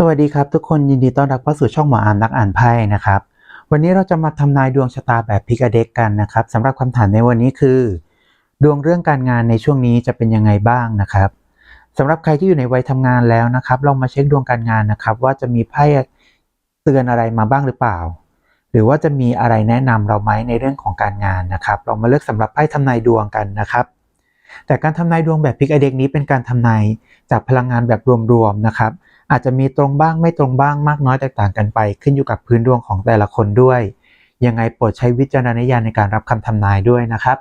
สวัสดีครับทุกคนยินดีต้อนรับเข้าสู่ช่องหมออามนักอ่านไพ่นะครับ วันนี้เราจะมาทำนายดวงชะตาแบบพิกเด็กกันนะครับสำหรับคำถามในวันนี้คือ ดวงเรื่องการงานในช่วงนี้จะเป็นยังไงบ้างนะครับสำหรับใครที่อยู่ในวัยทำงานแล้วนะครับลองมาเช็คดวงการงานนะครับ ว่าจะมีไพ่เตือนอะไรมาบ้างหรือเปล่า หรือว่าจะมีอะไรแนะนำเราไหมในเรื่องของการงานนะครับเรามาเลือกสำหรับไพ่ทำนายดวงกันนะครับ แต่การทำนายดวงแบบพิกเด็กนี้เป็นการทำนายจากพลังงานแบบรวมๆนะครับ อาจจะมีตรงบ้างไม่ตรงบ้างมากน้อยแตกต่างกันไป ขึ้นอยู่กับพื้นดวงของแต่ละคนด้วย ยังไงโปรดใช้วิจารณญาณในการรับคำทำนายด้วยนะครับ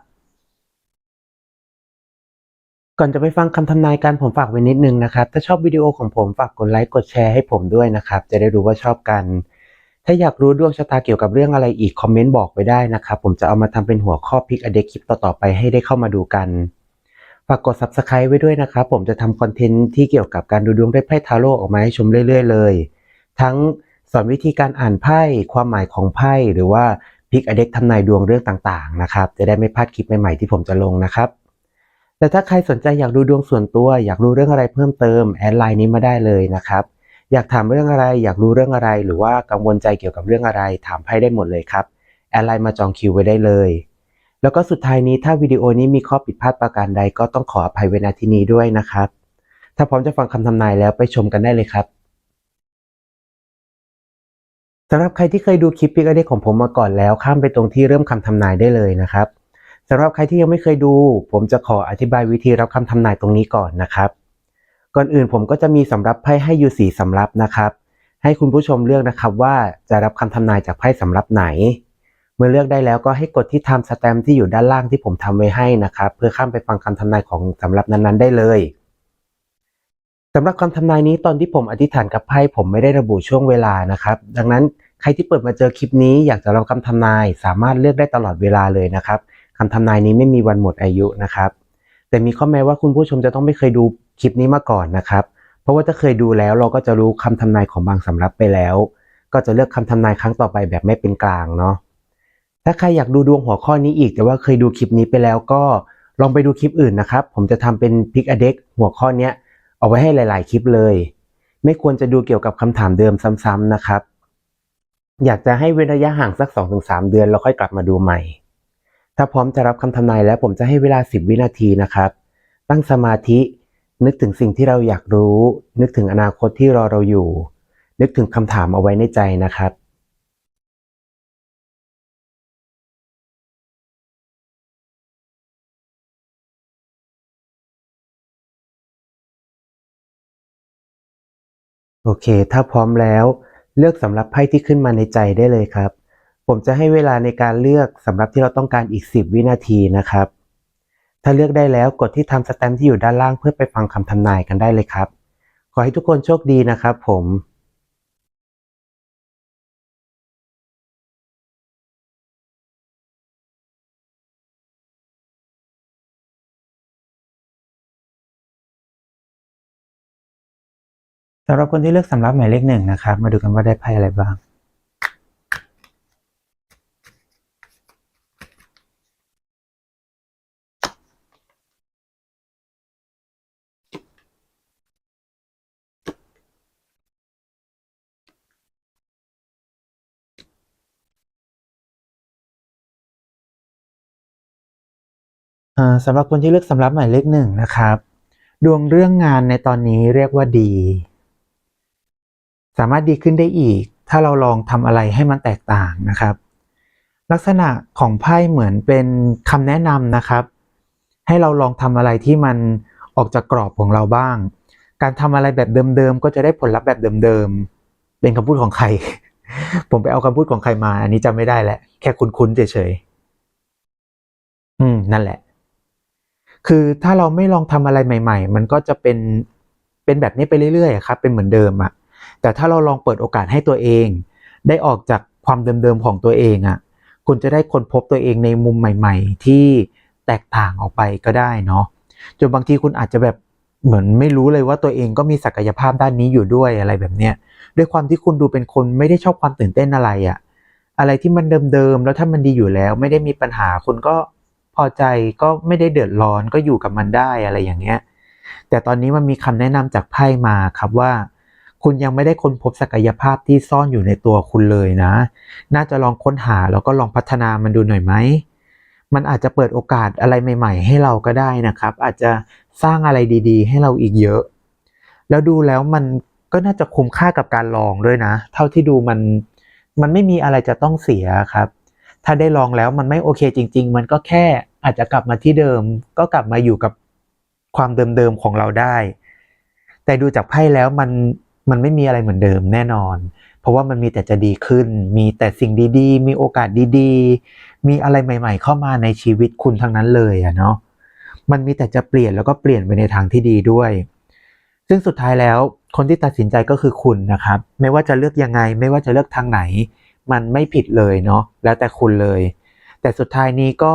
ก่อนจะไปฟังคำทำนายกันผมฝากไว้นิดนึงนะครับ ถ้าชอบวิดีโอของผมฝากกดไลค์กดแชร์ให้ผมด้วยนะครับ จะได้รู้ว่าชอบกัน ถ้าอยากรู้ดวงชะตาเกี่ยวกับเรื่องอะไรอีกคอมเมนต์บอกไว้ได้นะครับ ผมจะเอามาทำเป็นหัวข้อพิกอเดคลิปต่อๆไปให้ได้เข้ามาดูกัน ฝากกด subscribe ไว้ด้วยนะครับ ผมจะทำคอนเทนต์ที่เกี่ยวกับการดูดวงด้วยไพ่ทาโร่ออกมาให้ชมเรื่อย ๆ เลย ทั้งสอนวิธีการอ่านไพ่ความหมายของไพ่หรือว่าพิกอเด็กทำนายดวงเรื่องต่างๆนะครับจะได้ไม่พลาดคลิปใหม่ๆที่ผมจะลงนะครับ แต่ถ้าใครสนใจอยากดูดวงส่วนตัว อยากรู้เรื่องอะไรเพิ่มเติมแอดไลน์นี้มาได้เลยนะครับ อยากถามเรื่องอะไรอยากรู้เรื่องอะไร หรือว่ากังวลใจเกี่ยวกับเรื่องอะไร ถามไพ่ได้หมดเลยครับแอดไลน์มาจองคิวไว้ได้เลย แล้วก็สุดท้ายนี้ถ้าวิดีโอนี้มีข้อผิดพลาดประการใดก็ต้องขออภัยไว้ณที่นี้ด้วยนะครับ ถ้าพร้อมจะฟังคำทำนายแล้วไปชมกันได้เลยครับสำหรับใครที่เคยดูคลิปพิกเดของผมมาก่อนแล้วข้ามไปตรงที่เริ่มคำทำนายได้เลยนะครับสำหรับใครที่ยังไม่เคยดู ผมจะขออธิบายวิธีรับคำทำนายตรงนี้ก่อนนะครับ ก่อนอื่นผมก็จะมีสำรับไพ่ให้อยู่สี่สำรับนะครับ ให้คุณผู้ชมเลือกนะครับว่าจะรับคำทำนายจากไพ่สำรับไหน เมื่อเลือกได้แล้วก็ให้กดที่ time stamp ที่อยู่ด้านล่างที่ผมทำไว้ให้นะครับ เพื่อข้ามไปฟังคำทำนายของสำหรับนั้นๆ ได้เลยสำหรับคำทำนายนี้ตอนที่ผมอธิษฐานกับไพ่ผมไม่ได้ระบุช่วงเวลานะครับ ดังนั้นใครที่เปิดมาเจอคลิปนี้อยากจะรับคำทำนายสามารถเลือกได้ตลอดเวลาเลยนะครับคำทำนายนี้ไม่มีวันหมดอายุนะครับ แต่มีข้อแม้ว่าคุณผู้ชมจะต้องไม่เคยดูคลิปนี้มาก่อนนะครับ เพราะว่าถ้าเคยดูแล้วเราก็จะรู้คำทำนายของบางสำรับไปแล้ว ก็จะเลือกคำทำนายครั้งต่อไปแบบไม่เป็นกลางเนาะ ถ้าใครอยากดูดวงหัวข้อนี้อีก แต่ว่าเคยดูคลิปนี้ไปแล้วก็ลองไปดูคลิปอื่นนะครับ ผมจะทำเป็นพิกอเด็กหัวข้อเนี้ยเอาไว้ให้หลาย ๆ คลิปเลย ไม่ควรจะดูเกี่ยวกับคำถามเดิมซ้ำๆนะครับ อยากจะให้เว้นระยะห่างสัก 2-3 เดือนแล้วค่อยกลับมาดูใหม่ ถ้าพร้อมจะรับคำทำนายแล้วผมจะให้เวลา 10 วินาทีนะครับ ตั้งสมาธินึกถึงสิ่งที่เราอยากรู้ นึกถึงอนาคตที่รอเราอยู่ นึกถึงคำถามเอาไว้ในใจนะครับ โอเค ถ้าพร้อมแล้วเลือกสำหรับไพ่ที่ขึ้นมาในใจได้เลยครับ ผมจะให้เวลาในการเลือกสำหรับที่เราต้องการอีก 10 วินาทีนะครับ ถ้าเลือกได้แล้วกดที่ทำสแตมป์ที่อยู่ด้านล่างเพื่อไปฟังคำทำนายกันได้เลยครับ ขอให้ทุกคนโชคดีนะครับผม สำหรับคนที่เลือกสำรับหมายเลขหนึ่งนะครับ มาดูกันว่าได้ไพ่อะไรบ้างอ่าสำหรับคนที่เลือกสำรับหมายเลขหนึ่งนะครับ ดวงเรื่องงานในตอนนี้เรียกว่าดี สามารถดีขึ้นได้อีก ถ้าเราลองทำอะไรให้มันแตกต่างนะครับ ลักษณะของไพ่เหมือนเป็นคำแนะนำนะครับ ให้เราลองทำอะไรที่มันออกจากกรอบของเราบ้าง การทำอะไรแบบเดิมๆก็จะได้ผลลัพธ์แบบเดิมๆเป็นคำพูดของใคร ผมไปเอาคำพูดของใครมา อันนี้จำไม่ได้แหละแค่คุ้นๆเฉยๆอืมนั่นแหละ คือถ้าเราไม่ลองทำอะไรใหม่ ๆ มันก็จะเป็นเป็นแบบนี้ไปเรื่อยๆครับ เป็นเหมือนเดิมอะ แต่ถ้าเราลองเปิดโอกาสให้ตัวเอง ได้ออกจากความเดิมๆของตัวเองอะคุณจะได้ค้นพบตัวเองในมุมใหม่ ๆ ที่แตกต่างออกไปก็ได้เนาะจนบางทีคุณอาจจะแบบเหมือนไม่รู้เลยว่าตัวเองก็มีศักยภาพด้านนี้อยู่ด้วยอะไรแบบเนี้ยด้วยความที่คุณดูเป็นคนไม่ได้ชอบความตื่นเต้นอะไรอะอะไรที่มันเดิมๆแล้วถ้ามันดีอยู่แล้ว ไม่ได้มีปัญหาคุณก็พอใจก็ไม่ได้เดือดร้อนก็อยู่กับมันได้อะไรอย่างเงี้ยแต่ตอนนี้มันมีคำแนะนำจากไพ่มาครับว่า คุณยังไม่ได้ค้นพบศักยภาพที่ซ่อนอยู่ในตัวคุณเลยนะ น่าจะลองค้นหาแล้วก็ลองพัฒนามันดูหน่อยไหม มันอาจจะเปิดโอกาสอะไรใหม่ ๆ ให้เราก็ได้นะครับ อาจจะสร้างอะไรดีๆ ให้เราอีกเยอะ แล้วดูแล้วมันก็น่าจะคุ้มค่ากับการลองด้วยนะ เท่าที่ดูมันมันไม่มีอะไรจะต้องเสียครับ ถ้าได้ลองแล้วมันไม่โอเคจริง ๆ มันก็แค่อาจจะกลับมาที่เดิม ก็กลับมาอยู่กับความเดิมๆของเราได้ แต่ดูจากไพ่แล้วมัน มันไม่มีอะไรเหมือนเดิมแน่นอน เพราะว่ามันมีแต่จะดีขึ้น มีแต่สิ่งดีๆ มีโอกาสดีๆ มีอะไรใหม่ ๆ เข้ามาในชีวิตคุณทั้งนั้นเลยอะเนาะมันมีแต่จะเปลี่ยนแล้วก็เปลี่ยนไปในทางที่ดีด้วย ซึ่งสุดท้ายแล้วคนที่ตัดสินใจก็คือคุณนะครับ ไม่ว่าจะเลือกยังไง ไม่ว่าจะเลือกทางไหน มันไม่ผิดเลยเนาะแล้วแต่คุณเลย แต่สุดท้ายนี้ก็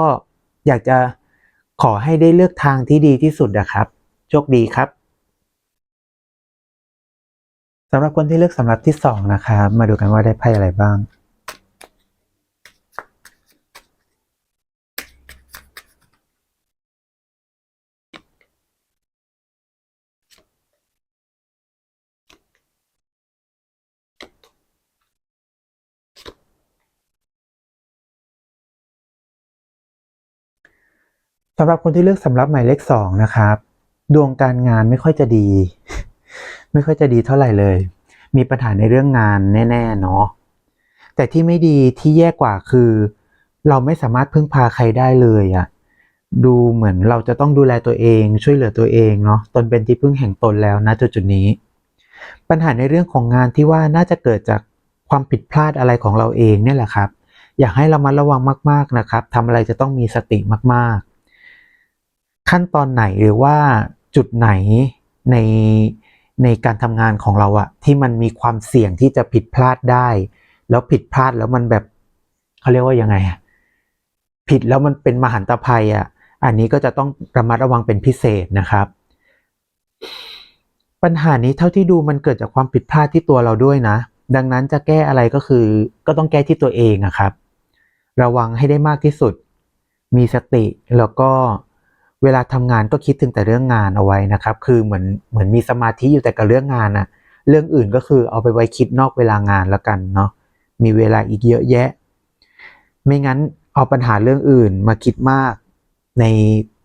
อยากจะขอให้ได้เลือกทางที่ดีที่สุดนะครับ โชคดีครับ สำหรับคนที่เลือกสำรับที่สองนะครับมาดูกันว่าได้ไพ่อะไรบ้าง สำหรับคนที่เลือกสำรับหมายเลขสองนะครับ ดวงการงานไม่ค่อยจะดี ไม่ค่อยจะดีเท่าไหร่เลย มีปัญหาในเรื่องงานแน่ๆเนาะแต่ที่ไม่ดีที่แย่กว่าคือ เราไม่สามารถพึ่งพาใครได้เลยอะดูเหมือนเราจะต้องดูแลตัวเอง ช่วยเหลือตัวเองเนาะตนเป็นที่พึ่งแห่งตนแล้วนะจุดจุดนี้ ปัญหาในเรื่องของงานที่ว่าน่าจะเกิดจากความผิดพลาดอะไรของเราเองเนี่ยแหละครับ อยากให้เรามาระวังมาก ๆนะครับทำอะไรจะต้องมีสติมากๆ ขั้นตอนไหนหรือว่าจุดไหนใน ในการทำงานของเราอะที่มันมีความเสี่ยงที่จะผิดพลาดได้ แล้วผิดพลาดแล้วมันแบบเขาเรียกว่ายังไงอะผิดแล้วมันเป็นมหันตภัยอะอันนี้ก็จะต้องระมัดระวังเป็นพิเศษนะครับ ปัญหานี้เท่าที่ดูมันเกิดจากความผิดพลาดที่ตัวเราด้วยนะ ดังนั้นจะแก้อะไรก็คือ ก็ต้องแก้ที่ตัวเองอะครับ ระวังให้ได้มากที่สุด มีสติแล้วก็ เวลาทำงานก็คิดถึงแต่เรื่องงานเอาไว้นะครับ คือเหมือนเหมือนมีสมาธิอยู่แต่กับเรื่องงานนะเรื่องอื่นก็คือเอาไปไว้คิดนอกเวลางานแล้วกันเนาะ มีเวลาอีกเยอะแยะ ไม่งั้นเอาปัญหาเรื่องอื่นมาคิดมากใน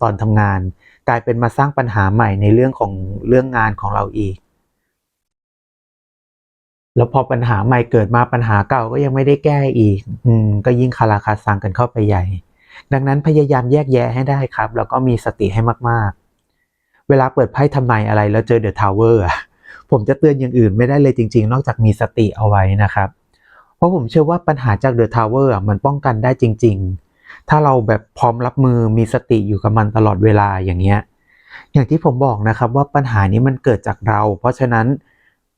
ตอนทำงาน กลายเป็นมาสร้างปัญหาใหม่ในเรื่องของเรื่องงานของเราอีก แล้วพอปัญหาใหม่เกิดมาปัญหาเก่าก็ยังไม่ได้แก้อีก อืม ก็ยิ่งคาราคาซังกันเข้าไปใหญ่ ดังนั้นพยายามแยกแยะให้ได้ครับ แล้วก็มีสติให้มากๆ เวลาเปิดไพ่ทำนายอะไรแล้วเจอเดอะทาวเวอร์ผมจะเตือนอย่างอื่นไม่ได้เลยจริง ๆ นอกจากมีสติเอาไว้นะครับ เพราะผมเชื่อว่าปัญหาจากเดอะทาวเวอร์มันป้องกันได้จริง ๆ ถ้าเราแบบพร้อมรับมือมีสติอยู่กับมันตลอดเวลาอย่างเงี้ยอย่างที่ผมบอกนะครับว่าปัญหานี้มันเกิดจากเรา เพราะฉะนั้น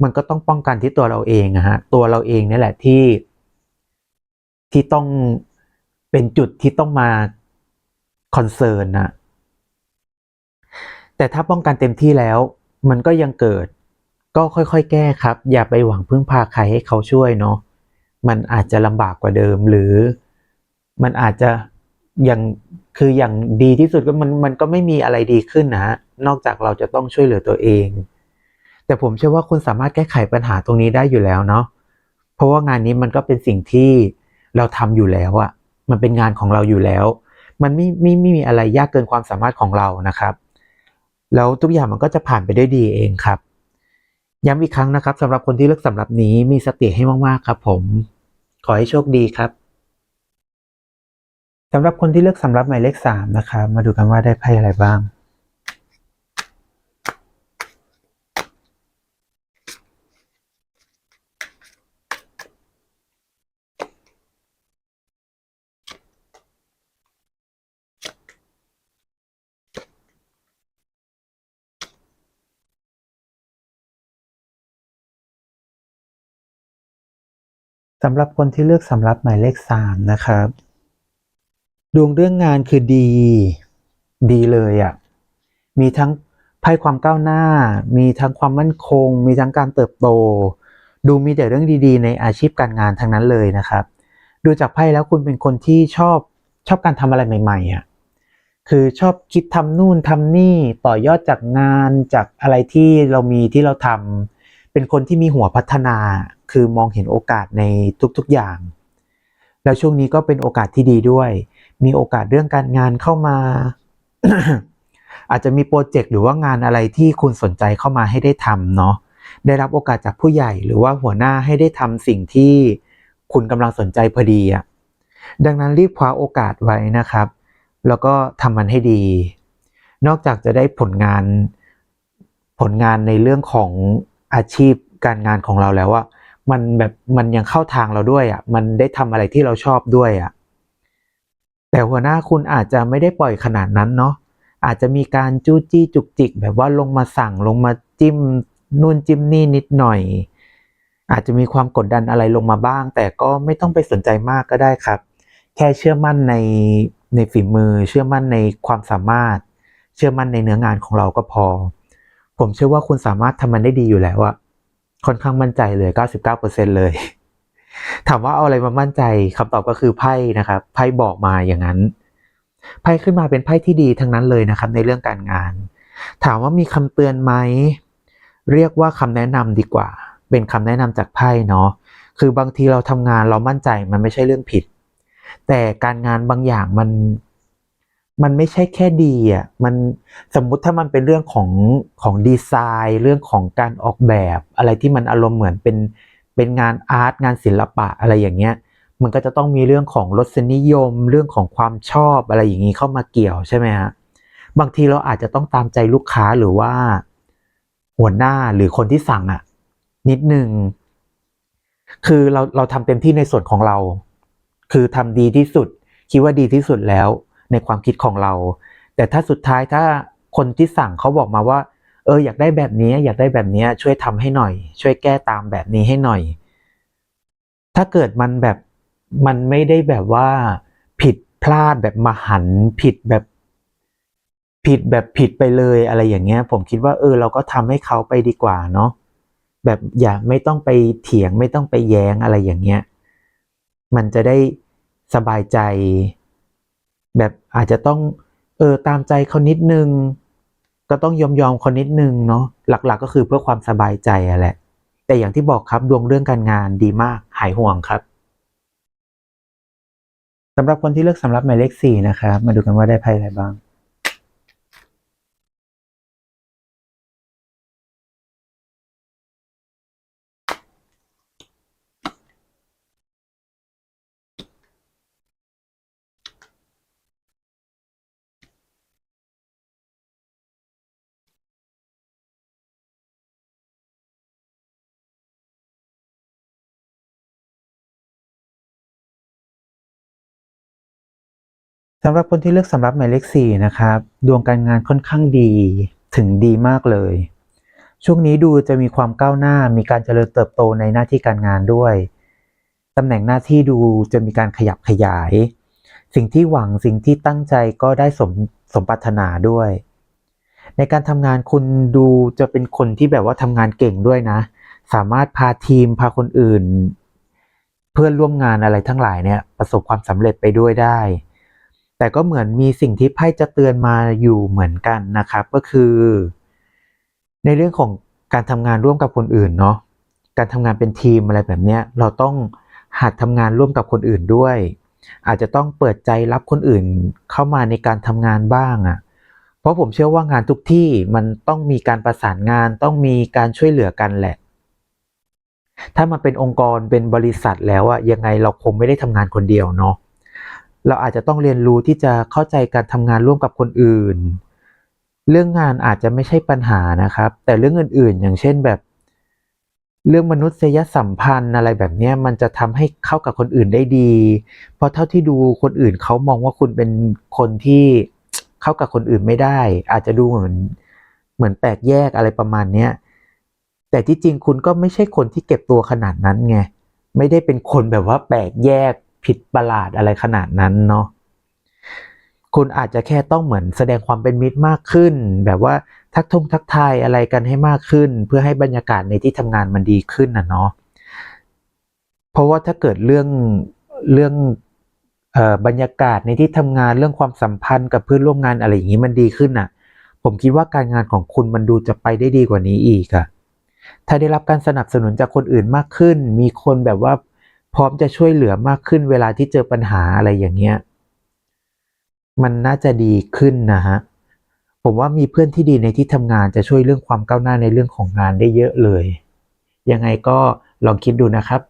มันก็ต้องป้องกันที่ตัวเราเองอะฮะตัวเราเองนี่แหละที่ที่ต้อง เป็นจุดที่ต้องมาคอนเซิร์นนะแต่ถ้าป้องกันเต็มที่แล้ว มันก็ยังเกิด ก็ค่อยๆ แก้ครับ อย่าไปหวังพึ่งพาใครให้เขาช่วยเนาะมันอาจจะลำบากกว่าเดิมหรือ มันอาจจะอย่างคืออย่างดีที่สุดก็มันมันก็ไม่มีอะไรดีขึ้นนะฮะนอกจากเราจะต้องช่วยเหลือตัวเอง แต่ผมเชื่อว่าคุณสามารถแก้ไขปัญหาตรงนี้ได้อยู่แล้วเนาะเพราะว่างานนี้มันก็เป็นสิ่งที่เราทำอยู่แล้วอะ มันเป็นงานของเราอยู่แล้ว มันไม่ไม่ไม่มีอะไรยากเกินความสามารถของเรานะครับ แล้วทุกอย่างมันก็จะผ่านไปได้ดีเองครับ ย้ำอีกครั้งนะครับสำหรับคนที่เลือกสำหรับนี้มีสติให้มากๆครับผม ขอให้โชคดีครับสำหรับคนที่เลือกสำหรับหมายเลขสามนะครับ มาดูกันว่าได้ไพ่อะไรบ้าง สำหรับคนที่เลือกสำรับหมายเลขสามนะครับ ดวงเรื่องงานคือดี ดีเลยอะ่ะ มีทั้งไพ่ความก้าวหน้า มีทั้งความมั่นคง มีทั้งการเติบโต ดูมีแต่เรื่องดีๆ ในอาชีพการงานทั้งนั้นเลยนะครับ ดูจากไพ่แล้วคุณเป็นคนที่ชอบชอบการทำอะไรใหม่ๆอะ คือชอบคิดทำนู่นทำนี่ต่อยอดจากงานจากอะไรที่เรามีที่เราทำเป็นคนที่มีหัวพัฒนา คือมองเห็นโอกาสในทุกๆอย่าง แล้วช่วงนี้ก็เป็นโอกาสที่ดีด้วย มีโอกาสเรื่องการงานเข้ามา อาจจะมีโปรเจกต์หรือว่างานอะไรที่คุณสนใจเข้ามาให้ได้ทำเนาะได้รับโอกาสจากผู้ใหญ่หรือว่าหัวหน้าให้ได้ทำสิ่งที่คุณกำลังสนใจพอดีอะดังนั้นรีบคว้าโอกาสไว้นะครับ แล้วก็ทำมันให้ดี นอกจากจะได้ผลงานผลงานในเรื่องของอาชีพการงานของเราแล้วอะ มันแบบมันยังเข้าทางเราด้วยอะมันได้ทำอะไรที่เราชอบด้วยอะ แต่หัวหน้าคุณอาจจะไม่ได้ปล่อยขนาดนั้นเนาะอาจจะมีการจู้จี้จุกจิก แบบว่าลงมาสั่งลงมาจิ้มนู่นจิ้มนี่นิดหน่อย อาจจะมีความกดดันอะไรลงมาบ้าง แต่ก็ไม่ต้องไปสนใจมากก็ได้ครับ แค่เชื่อมั่นในในฝีมือ เชื่อมั่นในความสามารถ เชื่อมั่นในเนื้องานของเราก็พอ ผมเชื่อว่าคุณสามารถทำมันได้ดีอยู่แล้วอะ ค่อนข้างมั่นใจเลย 99%เลย ถามว่าเอาอะไรมามั่นใจคำตอบก็คือไพ่นะครับ ไพ่บอกมาอย่างนั้น ไพ่ขึ้นมาเป็นไพ่ที่ดีทั้งนั้นเลยนะครับ ในเรื่องการงาน ถามว่ามีคำเตือนไหม เรียกว่าคำแนะนำดีกว่า เป็นคำแนะนำจากไพ่เนาะ คือบางทีเราทำงานเรามั่นใจมันไม่ใช่เรื่องผิด แต่การงานบางอย่างมัน มันไม่ใช่แค่ดีอะมันสมมุติถ้ามันเป็นเรื่องของของดีไซน์ เรื่องของการออกแบบ อะไรที่มันอารมณ์เหมือนเป็นเป็นงานอาร์ตงานศิลปะอะไรอย่างเงี้ย มันก็จะต้องมีเรื่องของรสนิยม เรื่องของความชอบอะไรอย่างนี้เข้ามาเกี่ยวใช่ไหมฮะบางทีเราอาจจะต้องตามใจลูกค้าหรือว่า หัวหน้าหรือคนที่สั่งอะ นิดนึงคือเราเราทำเต็มที่ในส่วนของเรา คือทำดีที่สุด คิดว่าดีที่สุดแล้ว ในความคิดของเรา แต่ถ้าสุดท้ายถ้าคนที่สั่งเขาบอกมาว่า เอออยากได้แบบนี้ อยากได้แบบนี้ช่วยทำให้หน่อย ช่วยแก้ตามแบบนี้ให้หน่อย ถ้าเกิดมันแบบมันไม่ได้แบบว่าผิดพลาดแบบมหันผิดแบบผิดแบบผิดไปเลยอะไรอย่างเงี้ย ผมคิดว่าเออเราก็ทำให้เขาไปดีกว่าเนาะแบบอย่าไม่ต้องไปเถียงไม่ต้องไปแย้งอะไรอย่างเงี้ย มันจะได้สบายใจ แบบอาจจะต้องเออตามใจเขานิดนึง ก็ต้องยอมยอมเขานิดนึงเนาะหลักๆ ก็คือเพื่อความสบายใจอะแหละ แต่อย่างที่บอกครับดวงเรื่องการงานดีมากหายห่วงครับสำหรับคนที่เลือกสำหรับหมายเลขสี่นะครับมาดูกันว่าได้ไพ่อะไรบ้างำหรับคนที่เลือกสำหรับหมายเลขสี่นะครับ ดวงการงานค่อนข้างดีถึงดีมากเลย ช่วงนี้ดูจะมีความก้าวหน้ามีการเจริญเติบโตในหน้าที่การงานด้วยตำแหน่งหน้าที่ดูจะมีการขยับขยาย สิ่งที่หวังสิ่งที่ตั้งใจก็ได้สมสมปรารถนาด้วย ในการทำงานคุณดูจะเป็นคนที่แบบว่าทำงานเก่งด้วยนะ สามารถพาทีมพาคนอื่น เพื่อนร่วมงานอะไรทั้งหลายเนี่ยประสบความสำเร็จไปด้วยได้ แต่ก็เหมือนมีสิ่งที่ไพ่จะเตือนมาอยู่เหมือนกันนะครับ ก็คือ ในเรื่องของการทำงานร่วมกับคนอื่นเนาะการทำงานเป็นทีมอะไรแบบเนี้ยเราต้องหัดทำงานร่วมกับคนอื่นด้วย อาจจะต้องเปิดใจรับคนอื่นเข้ามาในการทำงานบ้างอะ่ะเพราะผมเชื่อว่างานทุกที่มันต้องมีการประสานงานต้องมีการช่วยเหลือกันแหละ ถ้ามันเป็นองค์กรเป็นบริษัทแล้วอะยังไงเราคงไม่ได้ทำงานคนเดียวเนาะ เราอาจจะต้องเรียนรู้ที่จะเข้าใจการทำงานร่วมกับคนอื่น เรื่องงานอาจจะไม่ใช่ปัญหานะครับ แต่เรื่องอื่นๆ อย่างเช่นแบบ เรื่องมนุษยสัมพันธ์อะไรแบบนี้มันจะทำให้เข้ากับคนอื่นได้ดี เพราะเท่าที่ดูคนอื่นเขามองว่าคุณเป็นคนที่เข้ากับคนอื่นไม่ได้ อาจจะดูเหมือนเหมือนแปลกแยกอะไรประมาณเนี้ยแต่ที่จริงคุณก็ไม่ใช่คนที่เก็บตัวขนาดนั้นไงไม่ได้เป็นคนแบบว่าแปลกแยก ผิดประหลาดอะไรขนาดนั้นเนาะคุณอาจจะแค่ต้องเหมือนแสดงความเป็นมิตรมากขึ้น แบบว่าทักทงทักทายอะไรกันให้มากขึ้น เพื่อให้บรรยากาศในที่ทำงานมันดีขึ้นนะเนาะเพราะว่าถ้าเกิดเรื่องเรื่องออบรรยากาศในที่ทำงานเรื่องความสัมพันธ์กับเพื่อนร่วมงานอะไรอย่างนี้มันดีขึ้นอะ ผมคิดว่าการงานของคุณมันดูจะไปได้ดีกว่านี้อีกอะถ้าได้รับการสนับสนุนจากคนอื่นมากขึ้น มีคนแบบว่า พร้อมจะช่วยเหลือมากขึ้นเวลาที่เจอปัญหาอะไรอย่างเงี้ย มันน่าจะดีขึ้นนะฮะ ผมว่ามีเพื่อนที่ดีในที่ทำงานจะช่วยเรื่องความก้าวหน้าในเรื่องของงานได้เยอะเลย ยังไงก็ลองคิดดูนะครับ